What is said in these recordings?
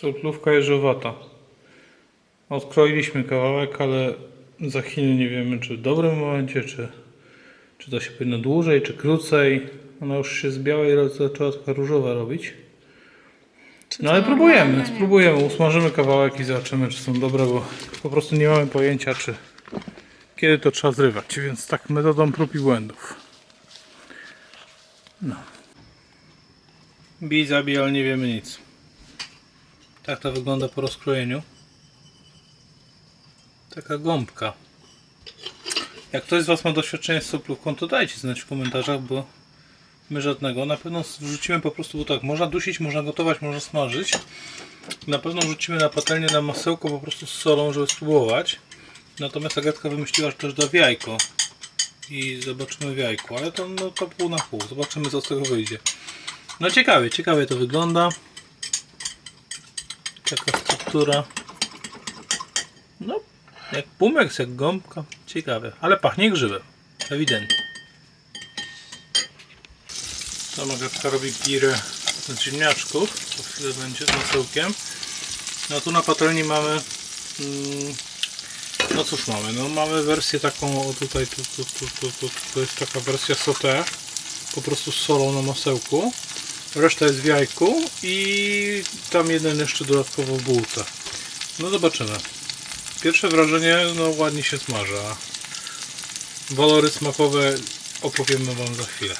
Soplówka jeżowata. Odkroiliśmy kawałek, ale za Chiny nie wiemy, czy w dobrym momencie, czy, czy to się powinno dłużej, czy krócej. Ona już się z białej zaczęła trochę różowa robić. No ale próbujemy, spróbujemy, usmażymy kawałek i zobaczymy, czy są dobre, bo po prostu nie mamy pojęcia, czy kiedy to trzeba zrywać, więc tak metodą prób i błędów. No. Bij, zabij, ale nie wiemy nic. Tak to wygląda po rozkrojeniu. Taka gąbka. Jak ktoś z Was ma doświadczenie z soplówką, to dajcie znać w komentarzach, bo my żadnego. Na pewno wrzucimy po prostu, bo tak, można dusić, można gotować, można smażyć. Na pewno wrzucimy na patelnię na masełko po prostu z solą, żeby spróbować. Natomiast Agatka wymyśliła, że też da w jajko. I zobaczymy w jajku, ale to, no, to pół na pół. Zobaczymy co z tego wyjdzie. No ciekawie, ciekawie to wygląda. Taka struktura. No, jak pumeks, jak gąbka. Ciekawe, ale pachnie grzybem. Ewidentnie. Tam Agatka robi pirę z ziemniaczków. To chwilę będzie masełkiem. No tu na patelni mamy... Mm, no cóż mamy? No mamy wersję taką, o tutaj, tu, tu, tu, tu, tu, to jest taka wersja sauté. Po prostu z solą na masełku. Reszta jest w jajku i tam jeden jeszcze dodatkowo w bułce. No zobaczymy. Pierwsze wrażenie, no ładnie się smaży, a walory smakowe opowiemy Wam za chwilę.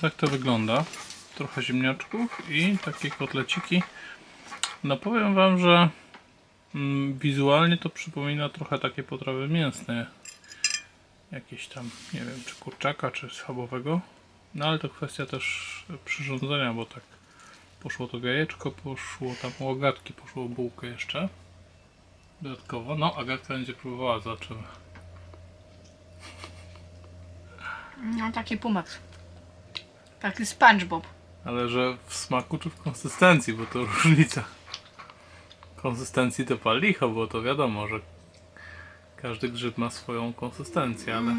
Tak to wygląda. Trochę ziemniaczków i takie kotleciki. No powiem Wam, że mm, wizualnie to przypomina trochę takie potrawy mięsne. Jakieś tam, nie wiem, czy kurczaka, czy schabowego. No ale to kwestia też przyrządzenia, bo tak poszło to jajeczko, poszło tam u Agatki, poszło bułkę jeszcze. Dodatkowo. No, Agatka będzie próbowała, zobaczymy. No taki pumek. Taki SpongeBob. Ale że w smaku czy w konsystencji, bo to różnica. Konsystencji to pal licho, bo to wiadomo, że każdy grzyb ma swoją konsystencję, ale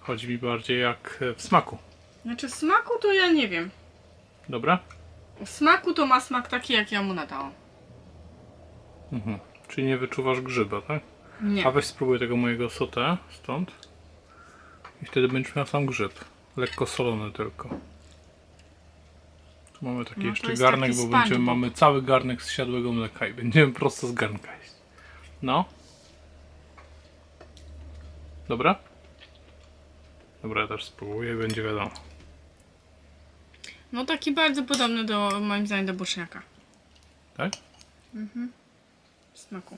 chodzi mi bardziej jak w smaku. Znaczy smaku to ja nie wiem. Dobra? W smaku to ma smak taki jak ja mu nadałam. Mhm. Czyli nie wyczuwasz grzyba, tak? Nie. A weź spróbuj tego mojego sauté stąd. I wtedy będziesz miał sam grzyb. Lekko solony tylko. Tu mamy taki No to jeszcze jest garnek, taki bo będziemy, SpongeBob. mamy cały garnek z siadłego mleka i będziemy prosto z garnka jeść. No. Dobra? Dobra, ja też spróbuję i będzie wiadomo. No taki bardzo podobny do, moim zdaniem, do boczniaka. Tak? W smaku.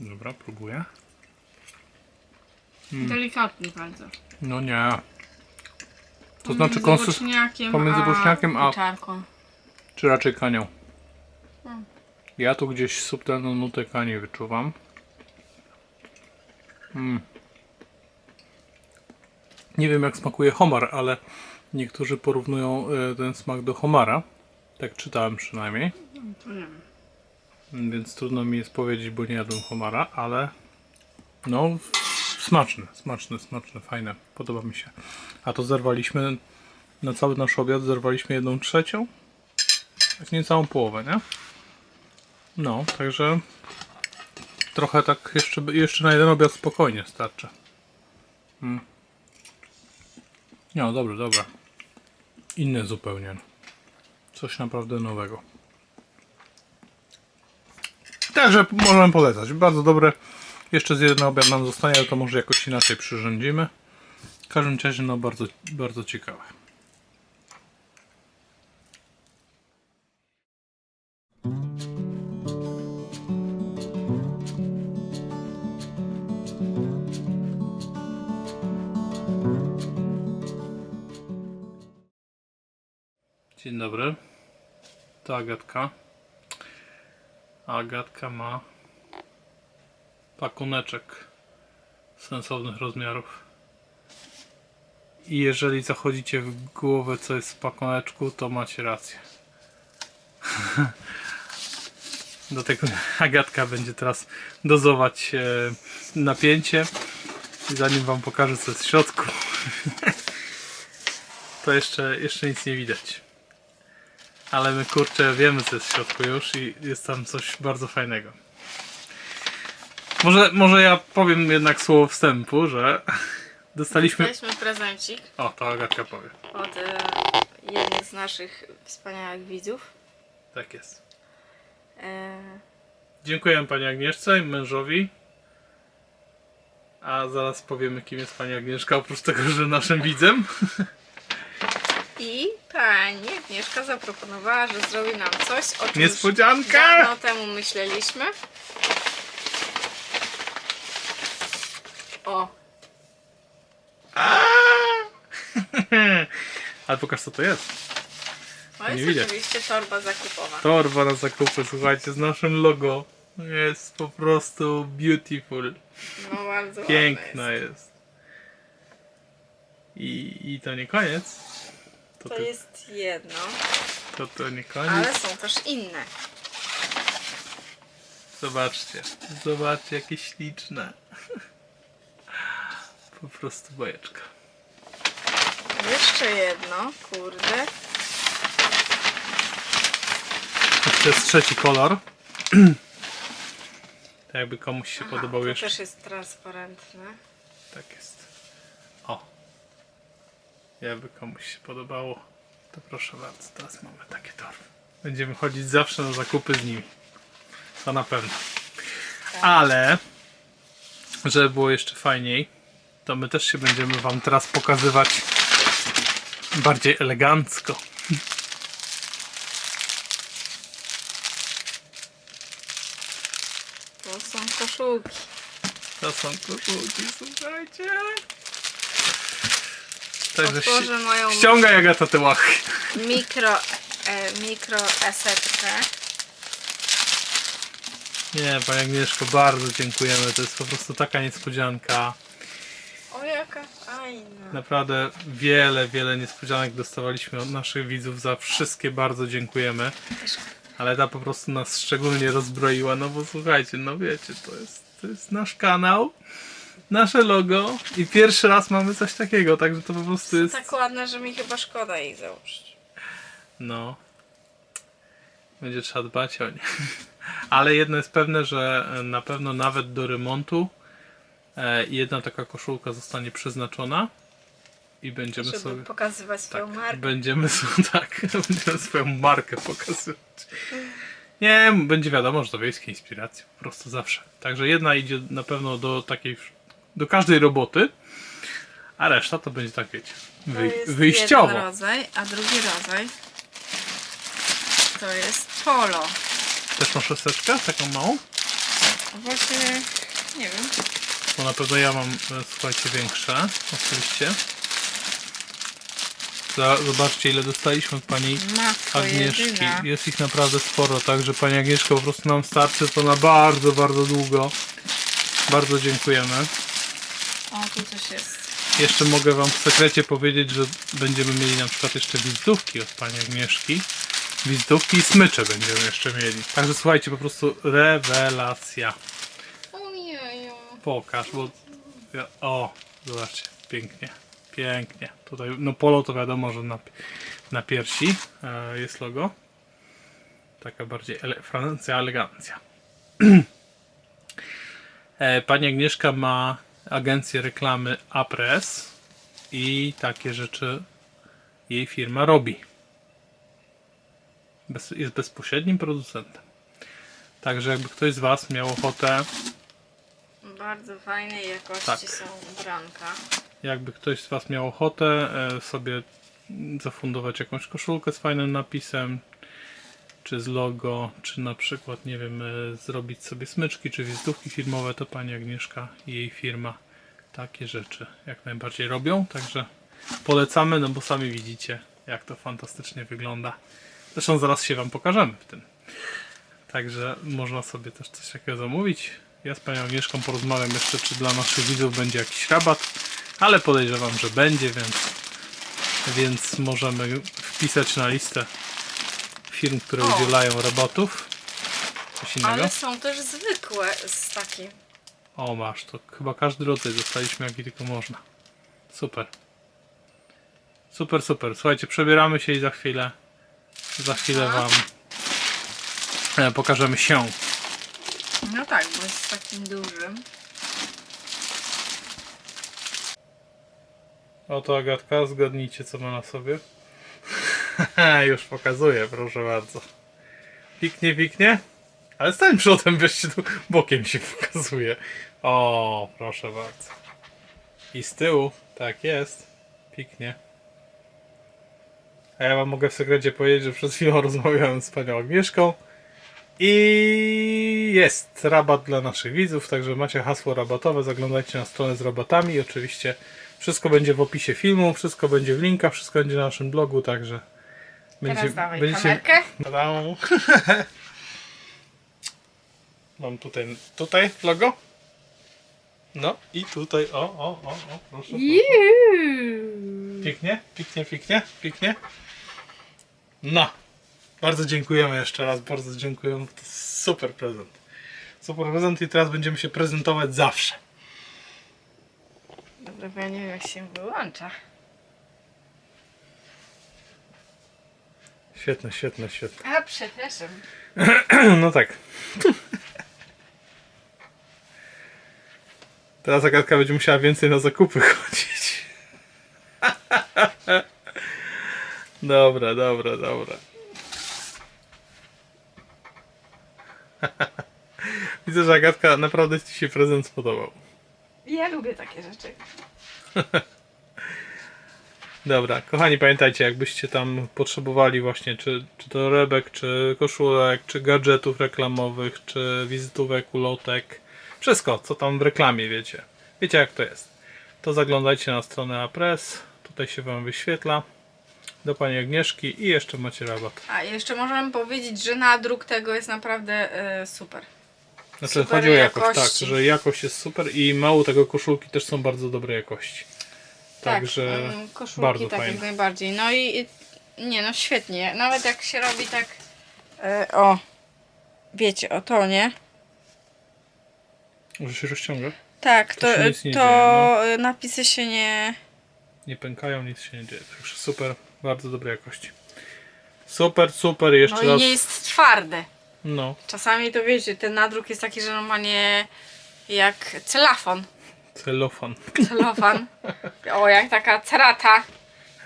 Dobra, próbuję. Delikatny bardzo. No nie. To znaczy konsys... boczniakiem pomiędzy boczniakiem a- pieczarką. Czy raczej kanią? Mm. Ja tu gdzieś subtelną nutę kani wyczuwam. Mm. Nie wiem jak smakuje homar, ale niektórzy porównują e, ten smak do homara. Tak czytałem przynajmniej. To nie wiem. Mm, Więc trudno mi jest powiedzieć, bo nie jadłem homara, ale no smaczny, smaczny, smaczny, fajne. Podoba mi się. A to zerwaliśmy na cały nasz obiad, zerwaliśmy jedną trzecią. Tak nie całą połowę, nie? No, także trochę tak jeszcze, jeszcze na jeden obiad spokojnie starczy. Mm. No, dobre, dobre. Inne zupełnie. Coś naprawdę nowego. Także możemy polecać. Bardzo dobre. Jeszcze z jeden obiad nam zostanie, ale to może jakoś inaczej przyrządzimy. W każdym razie, no bardzo, bardzo ciekawe. Dzień dobry. To Agatka. Agatka ma pakuneczek sensownych rozmiarów. I jeżeli zachodzicie w głowę, co jest w pakuneczku, to macie rację. Dlatego Agatka będzie teraz dozować e, napięcie. Zanim wam pokażę co jest w środku, to jeszcze, jeszcze nic nie widać. Ale my kurczę wiemy co jest w środku już i jest tam coś bardzo fajnego. Może, może ja powiem jednak słowo wstępu, że dostaliśmy. Dostaliśmy prezencik O, to Agatka powie. od e, jednych z naszych wspaniałych widzów. Tak jest. E, Dziękuję pani Agnieszce i mężowi. A zaraz powiemy, kim jest pani Agnieszka, oprócz tego, że naszym widzem. I pani Agnieszka zaproponowała, że zrobi nam coś, o czym Niespodzianka! już dawno temu myśleliśmy. O, Ale pokaż, co to jest. to Nie jest widać. oczywiście torba zakupowa. Torba na zakupy, słuchajcie, z naszym logo. Jest po prostu beautiful. No bardzo Piękna jest. jest. I, I to nie koniec. To, To ty- jest jedno, to, to nie koniec. ale są też inne. Zobaczcie. Zobaczcie, jakie śliczne. Po prostu bajeczka. Jeszcze jedno, kurde. To jest trzeci kolor. Tak jakby komuś się Aha, podobał to jeszcze. też jest transparentne. Tak jest. O. Jakby komuś się podobało, to proszę bardzo, teraz mamy takie torby. Będziemy chodzić zawsze na zakupy z nimi. To na pewno. Ale, żeby było jeszcze fajniej, to my też się będziemy Wam teraz pokazywać bardziej elegancko. To są koszulki. To są koszulki, słuchajcie. Także Otworzę moją ści- ściągaj Agata te łachy. mikro, e, mikro esetkę. Nie, Pani Agnieszko, bardzo dziękujemy. To jest po prostu taka niespodzianka. O jaka fajna. Naprawdę wiele, wiele niespodzianek dostawaliśmy od naszych widzów. Za wszystkie bardzo dziękujemy. Ale ta po prostu nas szczególnie rozbroiła. No bo słuchajcie, no wiecie, to jest, to jest nasz kanał, nasze logo i pierwszy raz mamy coś takiego, także to po prostu jest. Tak ładne, że mi chyba szkoda ich założyć. No. Będzie trzeba dbać o nie. Ale jedno jest pewne, że na pewno nawet do remontu e, jedna taka koszulka zostanie przeznaczona i będziemy Żeby sobie. pokazywać swoją Tak, markę. będziemy sobie tak, będziemy swoją markę pokazywać. Nie, będzie wiadomo, że to wiejskie inspiracje, po prostu zawsze. Także jedna idzie na pewno do takiej, do każdej roboty, a reszta to będzie tak, wiecie, To wy, jest wyjściowo. jeden rodzaj, a drugi rodzaj to jest polo. Też masz szeseczkę, taką małą? Właśnie nie wiem. Bo na pewno ja mam, e, słuchajcie, większe, oczywiście. Zobaczcie, ile dostaliśmy od pani Matko Agnieszki. jedyna. Jest ich naprawdę sporo, także pani Agnieszka po prostu nam starczy to na bardzo, bardzo długo. Bardzo dziękujemy. O, tu coś jest. Jeszcze mogę wam w sekrecie powiedzieć, że będziemy mieli na przykład jeszcze wizytówki od pani Agnieszki. Wizytówki i smycze będziemy jeszcze mieli. Także słuchajcie, po prostu rewelacja. Pokaż, bo... O, zobaczcie, pięknie, pięknie. Tutaj, no polo to wiadomo, że na, na piersi e, jest logo. Taka bardziej ele, Francja elegancja. e, Pani Agnieszka ma agencję reklamy Apres i takie rzeczy jej firma robi. Bez, jest bezpośrednim producentem. Także jakby ktoś z Was miał ochotę Bardzo fajnej jakości Tak. są ubranka. Jakby ktoś z Was miał ochotę e, sobie zafundować jakąś koszulkę z fajnym napisem, czy z logo, czy na przykład, nie wiem, e, zrobić sobie smyczki, czy wizytówki firmowe, to Pani Agnieszka i jej firma takie rzeczy jak najbardziej robią. Także polecamy, no bo sami widzicie, jak to fantastycznie wygląda. Zresztą zaraz się Wam pokażemy w tym. Także można sobie też coś takiego zamówić. Ja z Panią Agnieszką porozmawiam jeszcze, czy dla naszych widzów będzie jakiś rabat, ale podejrzewam, że będzie, więc, więc możemy wpisać na listę firm, które O. udzielają rabatów. coś innego? Ale są też zwykłe z takim. O, masz, to chyba każdy rodzaj dostaliśmy, jaki tylko można. Super. Super, super. Słuchajcie, przebieramy się i za chwilę, za chwilę. Wam e, pokażemy się. No tak, bo jest takim dużym. Oto Agatka, zgadnijcie co ma na sobie. Już pokazuję, proszę bardzo. Piknie, piknie. Ale stań przodem, weźcie tu bokiem się pokazuje. O, proszę bardzo. I z tyłu, tak jest. Piknie. A ja wam mogę w sekrecie powiedzieć, że przed chwilą rozmawiałem z panią Agnieszką. I jest rabat dla naszych widzów, także macie hasło rabatowe, zaglądajcie na stronę z rabatami. Oczywiście wszystko będzie w opisie filmu, wszystko będzie w linkach, wszystko będzie na naszym blogu, także Teraz dawaj kamerkę. Tadam. Mam tutaj, tutaj logo. No i tutaj, o, o, o, o proszę. Juuu. Pięknie, pięknie, pięknie, pięknie. No, bardzo dziękujemy jeszcze raz, bardzo dziękujemy. To jest super prezent. Super prezent i teraz będziemy się prezentować zawsze. Dobra, bo ja nie wiem jak się wyłącza. Świetne, świetne, świetne. A, przepraszam. No tak. Teraz Agatka będzie musiała więcej na zakupy chodzić. Dobra, dobra, dobra. Widzę, że Agatka naprawdę Ci się prezent spodobał. Ja lubię takie rzeczy. Dobra, kochani, pamiętajcie, jakbyście tam potrzebowali właśnie, czy, czy to rebek, czy koszulek, czy gadżetów reklamowych, czy wizytówek, ulotek, wszystko, co tam w reklamie, wiecie. Wiecie, jak to jest. To zaglądajcie na stronę Apres, tutaj się Wam wyświetla, do Pani Agnieszki i jeszcze macie rabat. A jeszcze możemy powiedzieć, że nadruk tego jest naprawdę e, super. Znaczy, Super chodzi o jakość, jakości. tak, że jakość jest super i mało tego, koszulki też są bardzo dobrej jakości. Także tak, mm, koszulki bardzo tak fajne. jak najbardziej. No i i- nie no świetnie. Nawet jak się robi tak e, o wiecie, o to, nie? Że się rozciąga, Tak, To to, się nic nie to dzieje, no. e, napisy się nie nie pękają, nic się nie dzieje. Także super, bardzo dobrej jakości. Super, super, jeszcze No i raz. nie jest twarde. No, Czasami to wiecie, ten nadruk jest taki, że normalnie jak celafon. celofan. Celofan. O, jak taka cerata.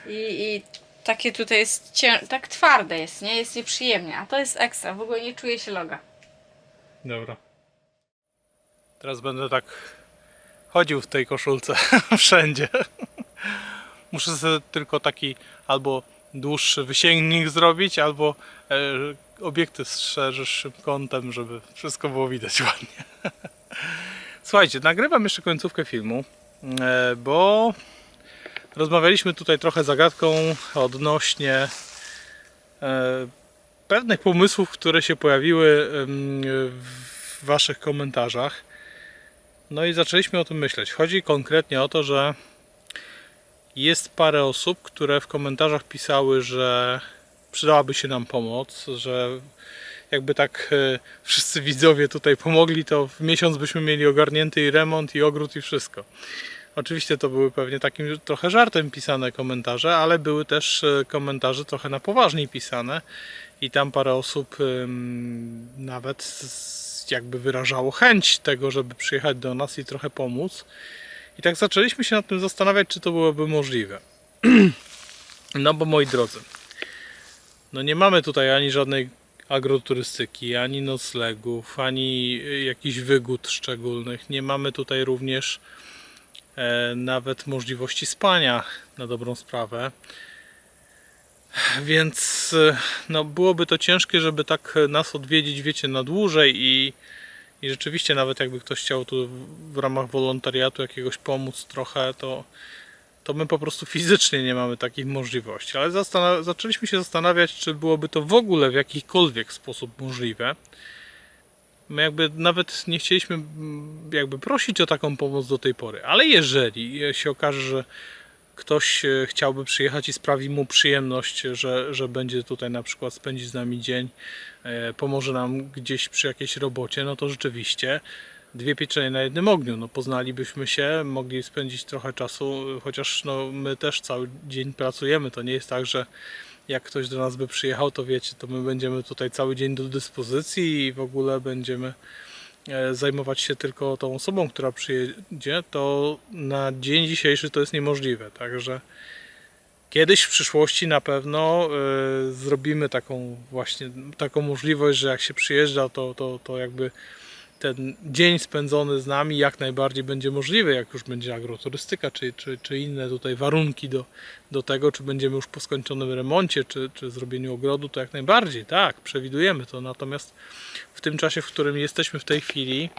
I, i takie tutaj jest cię... tak twarde jest, nie? Jest nieprzyjemnie. A to jest ekstra. W ogóle nie czuje się loga. Dobra. Teraz będę tak chodził w tej koszulce wszędzie. Muszę sobie tylko taki albo dłuższy wysięgnik zrobić, albo e, obiektyw z szerszym kątem, żeby wszystko było widać ładnie. Słuchajcie, nagrywam jeszcze końcówkę filmu, e, bo rozmawialiśmy tutaj trochę zagadką odnośnie e, pewnych pomysłów, które się pojawiły w Waszych komentarzach. No i zaczęliśmy o tym myśleć. Chodzi konkretnie o to, że jest parę osób, które w komentarzach pisały, że przydałaby się nam pomoc, że jakby tak e, wszyscy widzowie tutaj pomogli, to w miesiąc byśmy mieli ogarnięty i remont, i ogród, i wszystko. Oczywiście to były pewnie takim trochę żartem pisane komentarze, ale były też e, komentarze trochę na poważniej pisane i tam parę osób nawet jakby wyrażało chęć tego, żeby przyjechać do nas i trochę pomóc. I tak zaczęliśmy się nad tym zastanawiać, czy to byłoby możliwe. No bo moi drodzy, no nie mamy tutaj ani żadnej agroturystyki, ani noclegów, ani y, jakichś wygód szczególnych. Nie mamy tutaj również e, nawet możliwości spania na dobrą sprawę. Więc e, no, byłoby to ciężkie, żeby tak e, nas odwiedzić, wiecie, na dłużej i, i rzeczywiście nawet jakby ktoś chciał tu w- ramach wolontariatu jakiegoś pomóc trochę, to, to my po prostu fizycznie nie mamy takich możliwości. Ale zaczęliśmy się zastanawiać, czy byłoby to w ogóle w jakikolwiek sposób możliwe. My jakby nawet nie chcieliśmy mm, jakby prosić o taką pomoc do tej pory, ale jeżeli się okaże, że ktoś e, chciałby przyjechać i sprawi mu przyjemność, że, że będzie tutaj na przykład spędzić z nami dzień, e, pomoże nam gdzieś przy jakiejś robocie, no to rzeczywiście dwie pieczenie na jednym ogniu. No, poznalibyśmy się, mogli spędzić trochę czasu, chociaż no, my też cały dzień pracujemy. To nie jest tak, że jak ktoś do nas by przyjechał, to wiecie, to my będziemy tutaj cały dzień do dyspozycji i w ogóle będziemy zajmować się tylko tą osobą, która przyjedzie, to na dzień dzisiejszy to jest niemożliwe. Także kiedyś w przyszłości na pewno e, zrobimy taką właśnie taką możliwość, że jak się przyjeżdża, to, to, to jakby ten dzień spędzony z nami jak najbardziej będzie możliwy, jak już będzie agroturystyka, czy, czy, czy inne tutaj warunki do, do tego, czy będziemy już po skończonym remoncie, czy, czy zrobieniu ogrodu, to jak najbardziej, tak, przewidujemy to. Natomiast w tym czasie, w którym jesteśmy w tej chwili,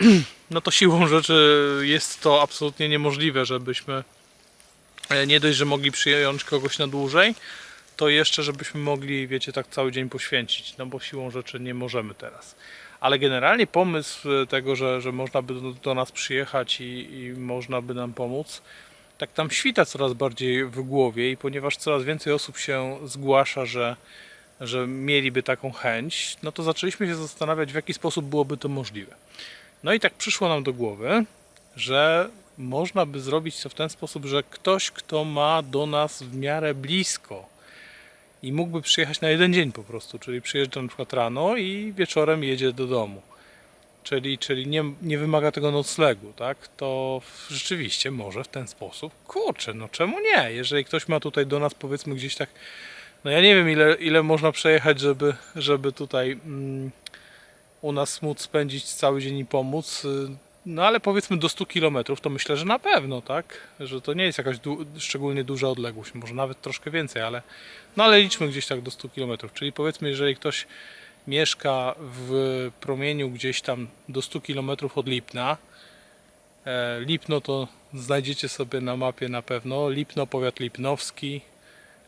no to siłą rzeczy jest to absolutnie niemożliwe, żebyśmy e, nie dość, że mogli przyjąć kogoś na dłużej, to jeszcze żebyśmy mogli, wiecie, tak cały dzień poświęcić, no bo siłą rzeczy nie możemy teraz. Ale generalnie pomysł e, tego, że, że można by do, nas przyjechać i, i można by nam pomóc, tak tam świta coraz bardziej w głowie i ponieważ coraz więcej osób się zgłasza, że, że mieliby taką chęć, no to zaczęliśmy się zastanawiać, w jaki sposób byłoby to możliwe. No i tak przyszło nam do głowy, że można by zrobić to w ten sposób, że ktoś, kto ma do nas w miarę blisko i mógłby przyjechać na jeden dzień po prostu, czyli przyjeżdża na przykład rano i wieczorem jedzie do domu. Czyli, czyli nie, nie wymaga tego noclegu, tak? To rzeczywiście może w ten sposób. Kurczę, no czemu nie? Jeżeli ktoś ma tutaj do nas powiedzmy gdzieś tak, no ja nie wiem ile, ile można przejechać, żeby, żeby tutaj mm, u nas móc spędzić cały dzień i pomóc. No ale powiedzmy do 100 km to myślę, że na pewno, tak? Że to nie jest jakaś du- szczególnie duża odległość, może nawet troszkę więcej, ale no ale liczmy gdzieś tak do 100 km. Czyli powiedzmy, jeżeli ktoś mieszka w promieniu gdzieś tam do 100 km od Lipna, e, Lipno to znajdziecie sobie na mapie na pewno. Lipno, powiat lipnowski,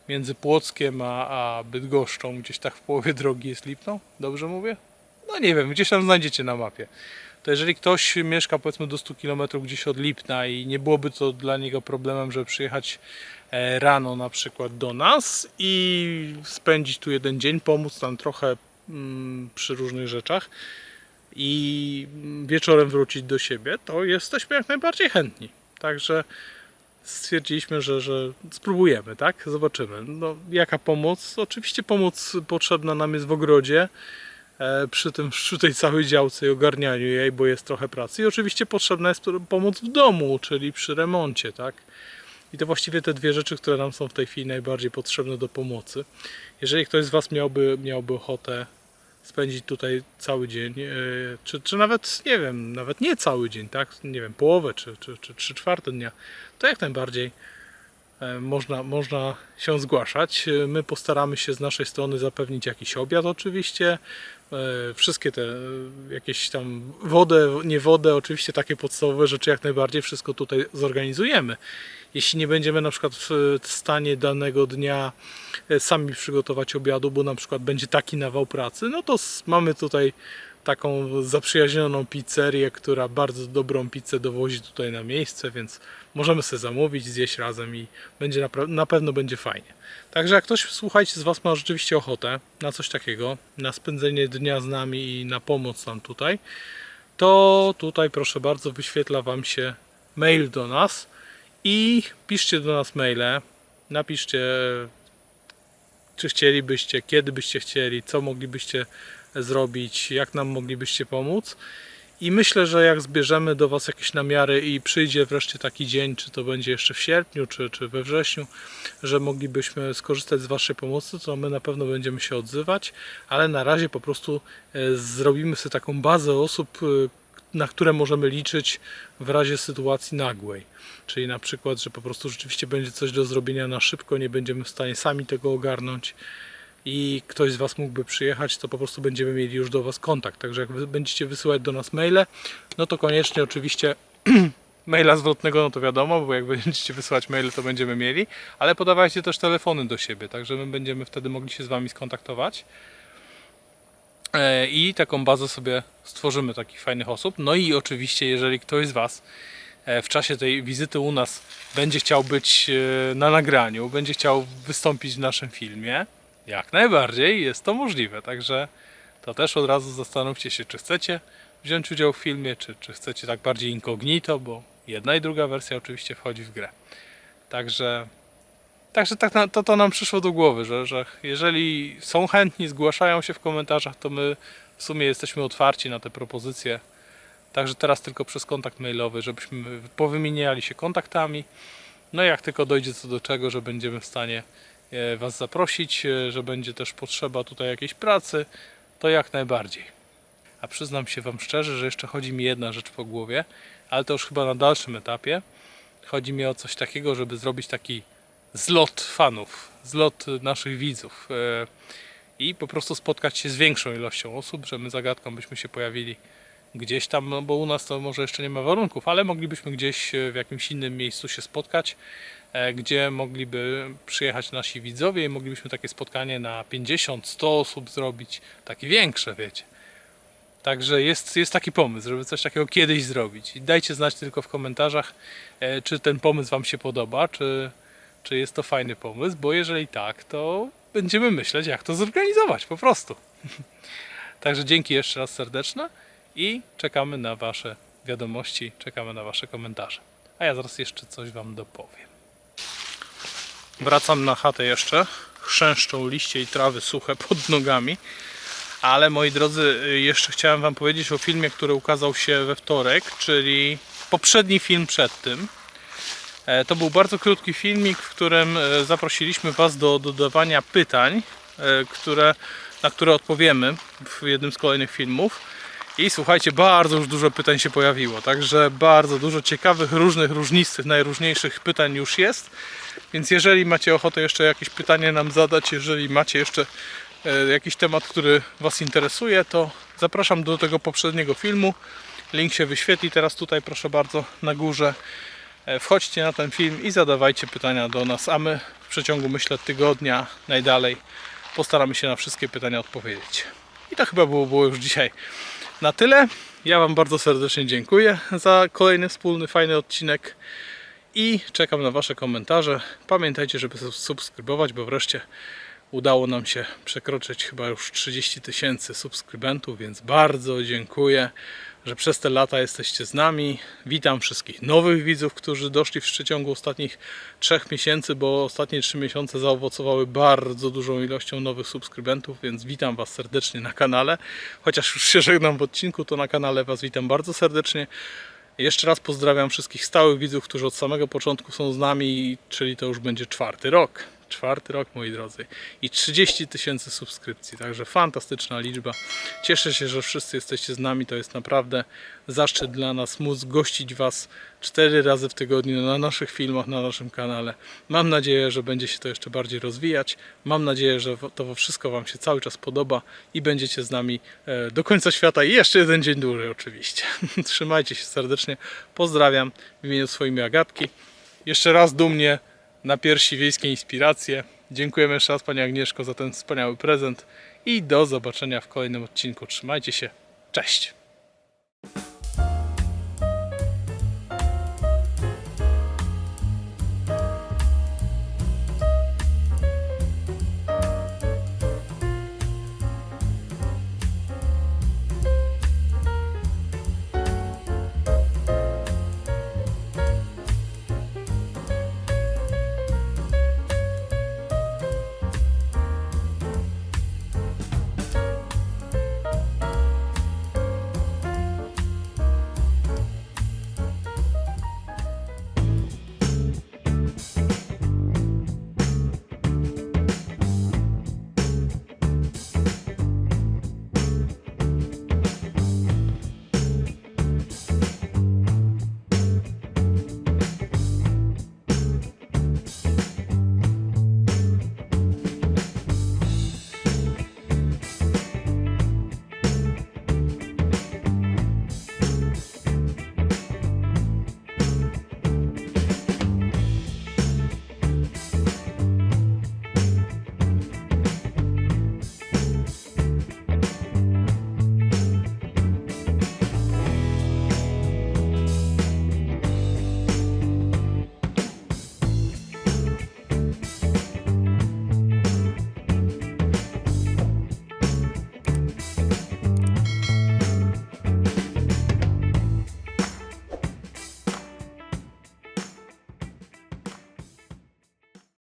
między Płockiem a, a Bydgoszczą, gdzieś tak w połowie drogi jest Lipno, dobrze mówię? No nie wiem, gdzieś tam znajdziecie na mapie. To jeżeli ktoś mieszka powiedzmy do 100 km gdzieś od Lipna i nie byłoby to dla niego problemem, żeby przyjechać e, rano na przykład do nas i spędzić tu jeden dzień, pomóc tam trochę mm, przy różnych rzeczach i wieczorem wrócić do siebie, to jesteśmy jak najbardziej chętni. Także stwierdziliśmy, że, że spróbujemy, tak? Zobaczymy. No, jaka pomoc? Oczywiście pomoc potrzebna nam jest w ogrodzie, przy, tym, przy tej całej działce i ogarnianiu jej, bo jest trochę pracy. I oczywiście potrzebna jest pomoc w domu, czyli przy remoncie, tak? I to właściwie te dwie rzeczy, które nam są w tej chwili najbardziej potrzebne do pomocy. Jeżeli ktoś z Was miałby, miałby ochotę spędzić tutaj cały dzień, e, czy, czy nawet, nie wiem, nawet nie cały dzień, tak? Nie wiem, połowę czy, czy, czy trzy czwarte dnia, to jak najbardziej e, można, można się zgłaszać. E, My postaramy się z naszej strony zapewnić jakiś obiad oczywiście, e, wszystkie te e, jakieś tam wodę, nie wodę, oczywiście takie podstawowe rzeczy jak najbardziej wszystko tutaj zorganizujemy. Jeśli nie będziemy na przykład w stanie danego dnia e, sami przygotować obiadu, bo na przykład będzie taki nawał pracy, no to mamy tutaj taką zaprzyjaźnioną pizzerię, która bardzo dobrą pizzę dowozi tutaj na miejsce, więc możemy sobie zamówić, zjeść razem i będzie napra- na pewno będzie fajnie. Także jak ktoś, słuchajcie, z Was ma rzeczywiście ochotę na coś takiego, na spędzenie dnia z nami i na pomoc nam tutaj, to tutaj proszę bardzo wyświetla Wam się mail do nas i piszcie do nas maile, napiszcie czy chcielibyście, kiedy byście chcieli, co moglibyście zrobić, jak nam moglibyście pomóc. I myślę, że jak zbierzemy do Was jakieś namiary i przyjdzie wreszcie taki dzień, czy to będzie jeszcze w sierpniu, czy, czy we wrześniu, że moglibyśmy skorzystać z Waszej pomocy, to my na pewno będziemy się odzywać, ale na razie po prostu e, zrobimy sobie taką bazę osób, e, na które możemy liczyć w razie sytuacji nagłej. Czyli na przykład, że po prostu rzeczywiście będzie coś do zrobienia na szybko, nie będziemy w stanie sami tego ogarnąć i ktoś z Was mógłby przyjechać, to po prostu będziemy mieli już do Was kontakt. Także jak będziecie wysyłać do nas maile, no to koniecznie oczywiście maila zwrotnego, no to wiadomo, bo jak będziecie wysyłać maile, to będziemy mieli, ale podawajcie też telefony do siebie, także my będziemy wtedy mogli się z Wami skontaktować. E, I taką bazę sobie stworzymy takich fajnych osób. No i oczywiście, jeżeli ktoś z Was e, w czasie tej wizyty u nas będzie chciał być e, na nagraniu, będzie chciał wystąpić w naszym filmie, jak najbardziej jest to możliwe. Także to też od razu zastanówcie się, czy chcecie wziąć udział w filmie, czy, czy chcecie tak bardziej incognito, bo jedna i druga wersja oczywiście wchodzi w grę. Także, także tak na, to, to nam przyszło do głowy, że, że jeżeli są chętni, zgłaszają się w komentarzach, to my w sumie jesteśmy otwarci na te propozycje. Także teraz tylko przez kontakt mailowy, żebyśmy powymieniali się kontaktami. No i jak tylko dojdzie co do czego, że będziemy w stanie Was zaprosić, e, że będzie też potrzeba tutaj jakiejś pracy, to jak najbardziej. A przyznam się Wam szczerze, że jeszcze chodzi mi jedna rzecz po głowie, ale to już chyba na dalszym etapie. Chodzi mi o coś takiego, żeby zrobić taki zlot fanów, zlot naszych widzów e, i po prostu spotkać się z większą ilością osób, że my zagadką byśmy się pojawili gdzieś tam, no bo u nas to może jeszcze nie ma warunków, ale moglibyśmy gdzieś e, w jakimś innym miejscu się spotkać, e, gdzie mogliby przyjechać nasi widzowie i moglibyśmy takie spotkanie na 50-100 osób zrobić, takie większe, wiecie. Także jest, jest taki pomysł, żeby coś takiego kiedyś zrobić. I dajcie znać tylko w komentarzach, e, czy ten pomysł Wam się podoba, czy, czy jest to fajny pomysł, bo jeżeli tak, to będziemy myśleć, jak to zorganizować po prostu. Także dzięki jeszcze raz serdeczne i czekamy na Wasze wiadomości, czekamy na Wasze komentarze. A ja zaraz jeszcze coś Wam dopowiem. Wracam na chatę jeszcze. Chrzęszczą liście i trawy suche pod nogami. Ale moi drodzy, jeszcze chciałem Wam powiedzieć o filmie, który ukazał się we wtorek, czyli poprzedni film przed tym. E, To był bardzo krótki filmik, w którym e, zaprosiliśmy Was do dodawania pytań, e, które, na które odpowiemy w jednym z kolejnych filmów. I słuchajcie, bardzo już dużo pytań się pojawiło, także bardzo dużo ciekawych, różnych, różnistych, najróżniejszych pytań już jest. Więc jeżeli macie ochotę jeszcze jakieś pytanie nam zadać, jeżeli macie jeszcze e, jakiś temat, który Was interesuje, to zapraszam do tego poprzedniego filmu. Link się wyświetli teraz tutaj, proszę bardzo, na górze. E, Wchodźcie na ten film i zadawajcie pytania do nas, a my w przeciągu, myślę, tygodnia najdalej postaramy się na wszystkie pytania odpowiedzieć. I to chyba było, było już dzisiaj na tyle. Ja Wam bardzo serdecznie dziękuję za kolejny wspólny, fajny odcinek i czekam na Wasze komentarze. Pamiętajcie, żeby subskrybować, bo wreszcie udało nam się przekroczyć chyba już 30 tysięcy subskrybentów, więc bardzo dziękuję, że przez te lata jesteście z nami. Witam wszystkich nowych widzów, którzy doszli w przeciągu ostatnich trzech miesięcy, bo ostatnie trzy miesiące zaowocowały bardzo dużą ilością nowych subskrybentów, więc witam Was serdecznie na kanale. Chociaż już się żegnam w odcinku, to na kanale Was witam bardzo serdecznie. Jeszcze raz pozdrawiam wszystkich stałych widzów, którzy od samego początku są z nami, czyli to już będzie czwarty rok. Czwarty rok, moi drodzy. I 30 tysięcy subskrypcji, także fantastyczna liczba. Cieszę się, że wszyscy jesteście z nami. To jest naprawdę zaszczyt dla nas móc gościć Was cztery razy w tygodniu na naszych filmach, na naszym kanale. Mam nadzieję, że będzie się to jeszcze bardziej rozwijać. Mam nadzieję, że to wszystko Wam się cały czas podoba i będziecie z nami e, do końca świata i jeszcze jeden dzień dłużej oczywiście. Trzymajcie się serdecznie. Pozdrawiam w imieniu swojej Agatki. Jeszcze raz dumnie na piersi wiejskie inspiracje. Dziękujemy jeszcze raz Pani Agnieszko za ten wspaniały prezent i do zobaczenia w kolejnym odcinku. Trzymajcie się. Cześć!